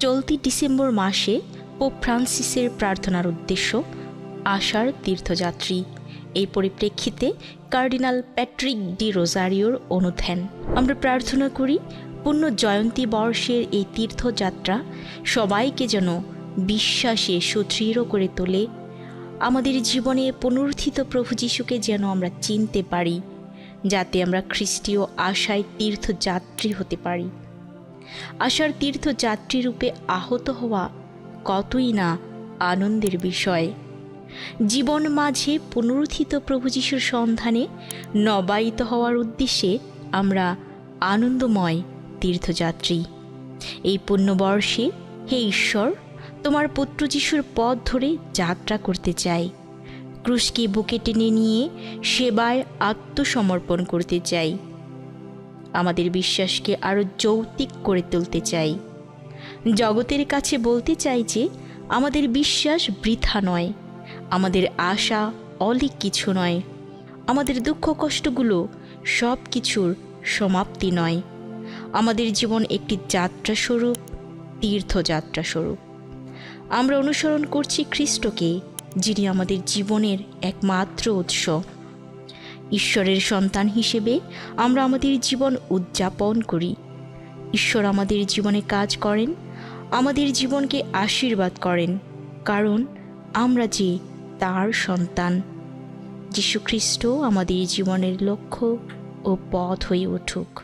চলতি ডিসেম্বর মাসে পোপ ফ্রান্সিসের প্রার্থনার উদ্দেশ্য আশার তীর্থযাত্রী। এই পরিপ্রেক্ষিতে কার্ডিনাল প্যাট্রিক ডি রোজারিওর অনুধ্যান। আমরা প্রার্থনা করি পূর্ণ জয়ন্তী বর্ষের এই তীর্থযাত্রা সবাইকে যেন বিশ্বাসে সুদৃঢ় করে তোলে। আমাদের জীবনে পুনরুত্থিত প্রভু যিশুকে যেন আমরা চিনতে পারি, যাতে আমরা খ্রিস্টীয় আশায় তীর্থযাত্রী হতে পারি। আশার তীর্থযাত্রী রূপে আহত হওয়া কতই না আনন্দের বিষয়। জীবন মাঝে পুনরুত্থিত প্রভু যিশুর সন্ধানে নবায়িত হওয়ার উদ্দেশ্যে আমরা আনন্দময় তীর্থযাত্রী। এই পুণ্যবর্ষে হে ঈশ্বর, তোমার পুত্র যিশুর পথ ধরে যাত্রা করতে চাই। ক্রুশকে বুকে টেনে নিয়ে সেবায় আত্মসমর্পণ করতে চাই। আমাদের বিশ্বাসকে আরও যৌক্তিক করে তুলতে চাই। জগতের কাছে বলতে চাই যে, আমাদের বিশ্বাস বৃথা নয়। আমাদের আশা অলিক কিছু নয়। আমাদের দুঃখ কষ্টগুলো সব কিছুর সমাপ্তি নয়। আমাদের জীবন একটি যাত্রা স্বরূপ, তীর্থযাত্রা স্বরূপ। আমরা অনুসরণ করছি খ্রিস্টকে, যিনি আমাদের জীবনের একমাত্র উৎস। ঈশ্বরের সন্তান হিসেবে আমরা আমাদের জীবন উদযাপন করি। ঈশ্বর আমাদের জীবনে কাজ করেন, আমাদের জীবনকে আশীর্বাদ করেন, কারণ আমরা যে তার সন্তান। যীশুখ্রিস্ট আমাদের জীবনের লক্ষ্য ও পথ হয়ে উঠুক।